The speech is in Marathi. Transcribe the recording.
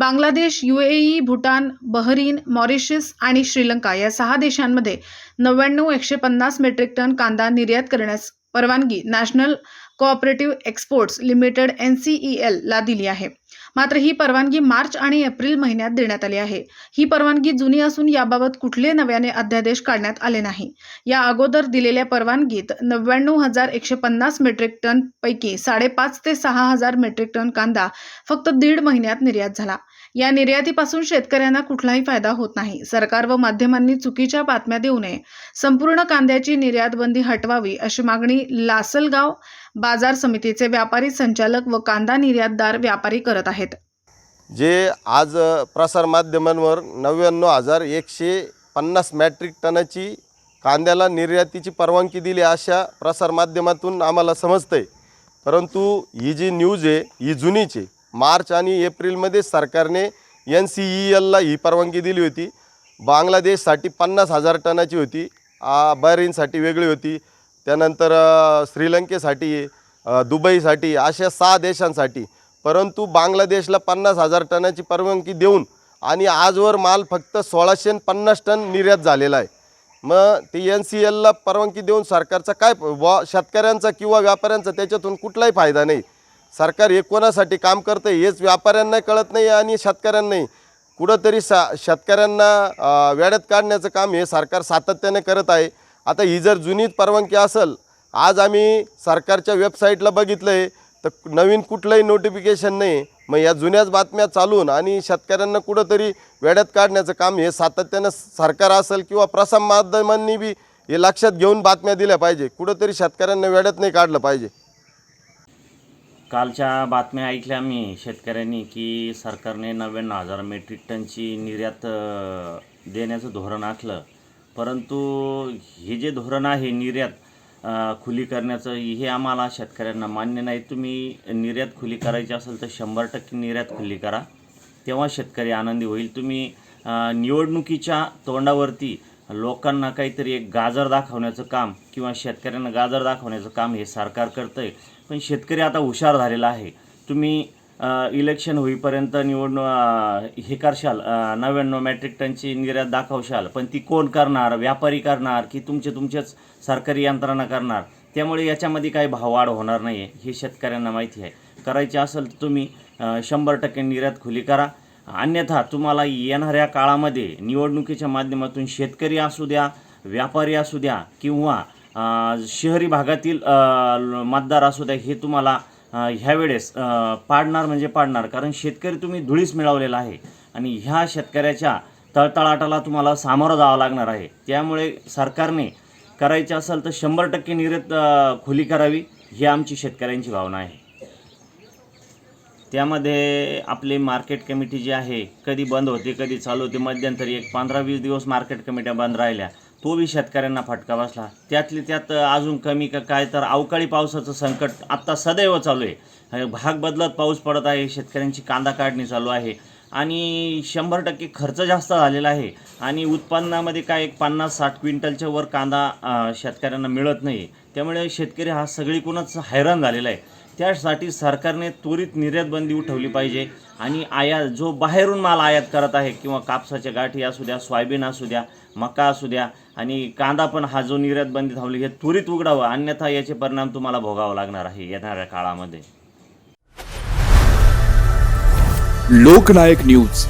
Bangladesh UAE Bhutan Bahrain Mauritius आणि श्रीलंका या सहा देशांमध्ये नव्याण्णव एकशे पन्नास मेट्रिक टन कांदा निर्यात करण्यास परवानगी national cooperative exports limited N C E एलला दिली आहे. मात्र ही परवानगी मार्च आणि एप्रिल महिन्यात देण्यात आली आहे. ही परवानगी जुनी असून याबाबत कुठले नव्याने अध्यादेश काढण्यात आले नाही. या अगोदर दिलेल्या परवानगीत नव्याण्णव हजार एकशे पन्नास मेट्रिक टन पैकी साडेपाच ते सहा हजार मेट्रिक टन कांदा फक्त दीड महिन्यात निर्यात झाला. या निर्यातीपासून शेतकऱ्यांना कुठलाही फायदा होत नाही. सरकार व माध्यमांनी चुकीच्या बातम्या देऊ नये. संपूर्ण कांद्याची निर्यात बंदी हटवावी अशी मागणी लासलगाव बाजार समितीचे व्यापारी संचालक व कांदा निर्यातदार व्यापारी करत आहेत. जे आज प्रसारमाध्यमांवर नव्याण्णव हजार एकशे पन्नास मॅट्रिक टनाची कांद्याला निर्यातीची परवानगी दिली अशा प्रसारमाध्यमातून आम्हाला समजतं आहे परंतु ही जी न्यूज आहे ही जुनीच आहे. मार्च आणि एप्रिलमध्ये सरकारने एन सी ई एलला ही परवानगी दिली होती. बांगलादेशसाठी पन्नास हजार टनाची होती. बहरीनसाठी वेगळी होती. त्यानंतर श्रीलंकेसाठी दुबईसाठी अशा सहा देशांसाठी परंतु बांगलादेशला पन्नास हजार टनाची परवानगी देऊन आणि आजवर माल फक्त सोळाशे पन्नास टन निर्यात झालेला आहे. मग ते एन सी एलला परवानगी देऊन सरकारचा काय व शेतकऱ्यांचा किंवा व्यापाऱ्यांचा त्याच्यातून कुठलाही फायदा नाही. सरकार हे कोणासाठी काम करतं हेच व्यापाऱ्यांना कळत नाही आणि शेतकऱ्यांनाही कुठंतरी सा शेतकऱ्यांना वेड्यात काढण्याचं काम हे सरकार सातत्याने करत आहे. आता ही जर जुनीच परवानगी असेल आज आम्ही सरकारच्या वेबसाईटला बघितलं आहे तर नवीन कुठलंही नोटिफिकेशन नाही. मग या जुन्याच बातम्या चालून आणि शेतकऱ्यांना कुठंतरी वेड्यात काढण्याचं काम हे सातत्यानं सरकार असेल किंवा प्रसार माध्यमांनी बी हे लक्षात घेऊन बातम्या दिल्या पाहिजे. कुठंतरी शेतकऱ्यांना वेड्यात नाही काढलं पाहिजे. कालच्या बातम्या ऐकल्या मी शेतकऱ्यांनी की सरकारने नव्याण्णव हजार मेट्रिक टनची निर्यात देण्याचं धोरण आखलं. परंतु हे जे धोरण आहे निर्यात खुली करण्याचं हे आम्हाला शेतकऱ्यांना मान्य नाही. तुम्ही निर्यात खुली करायची असेल तर शंभर टक्के निर्यात खुली करा. तेव्हा शेतकरी आनंदी होईल. तुम्ही निवडणुकीच्या तोंडावरती लोकांना काहीतरी एक गाजर दाखवण्याचं काम किंवा शेतकऱ्यांना गाजर दाखवण्याचं काम हे सरकार करतं आहे पण शेतकरी आता हुशार झालेला आहे. तुम्ही इलेक्शन होईपर्यंत निवडणूक हे करशाल. नव्याण्णव मॅट्रिक टनची निर्यात दाखवशाल. पण ती कोण करणार? व्यापारी करणार की तुमचे तुमचेच सरकारी यंत्रणा करणार? त्यामुळे याच्यामध्ये काही भाववाढ होणार नाही आहे हे शेतकऱ्यांना माहिती आहे. करायची असेल तर तुम्ही शंभर टक्के निर्यात खुली करा. अन्यथा तुम्हाला येणाऱ्या काळामध्ये निवडणुकीच्या माध्यमातून शेतकरी असू द्या व्यापारी असू द्या किंवा शहरी भागातील मतदार असू द्या हे तुम्हाला ह्यावेळेस पाडणार म्हणजे पाडणार. कारण शेतकरी तुम्ही धुळीस मिळवलेला आहे. आणि ह्या शेतकऱ्याच्या तळतळाटाला तुम्हाला सामोरं जावं लागणार आहे. त्यामुळे सरकारने करायचे असेल तर शंभर टक्के निर्यात खुली करावी ही आमची शेतकऱ्यांची भावना आहे. त्यामध्ये आपली मार्केट कमिटी जी आहे कधी बंद होते कधी चालू होते मध्यंतरी एक पंधरा वीस दिवस मार्केट कमिट्या बंद राहिल्या. तो बी शेतकऱ्यांना फटका बसला. त्यातली त्यात अजून कमी का काय तर अवकाळी पावसाचं संकट आत्ता सदैव चालू आहे. भाग बदलत पाऊस पडत आहे शेतकऱ्यांची कांदा काढणी चालू आहे. आणि शंभर टक्के खर्च जास्त झालेला आहे. आणि उत्पन्नामध्ये काय एक पन्नास साठ क्विंटलच्या वर कांदा शेतकऱ्यांना मिळत नाही. त्यामुळे शेतकरी हा सगळीकडूनच हैराण झालेला आहे. त्यासाठी सरकारने त्वरित निर्यात बंदी उठवली पाहिजे आणि आयात जो बाहेरून माल आयात करत आहे किंवा कापसाच्या गाठी असू द्या सोयाबीन असू द्या मका असू द्या आणि कांदा पण हा जो निर्यात बंदी धावली हे त्वरित उघडावं. अन्यथा याचे परिणाम तुम्हाला भोगावं लागणार आहे येणाऱ्या काळामध्ये. लोकनायक न्यूज.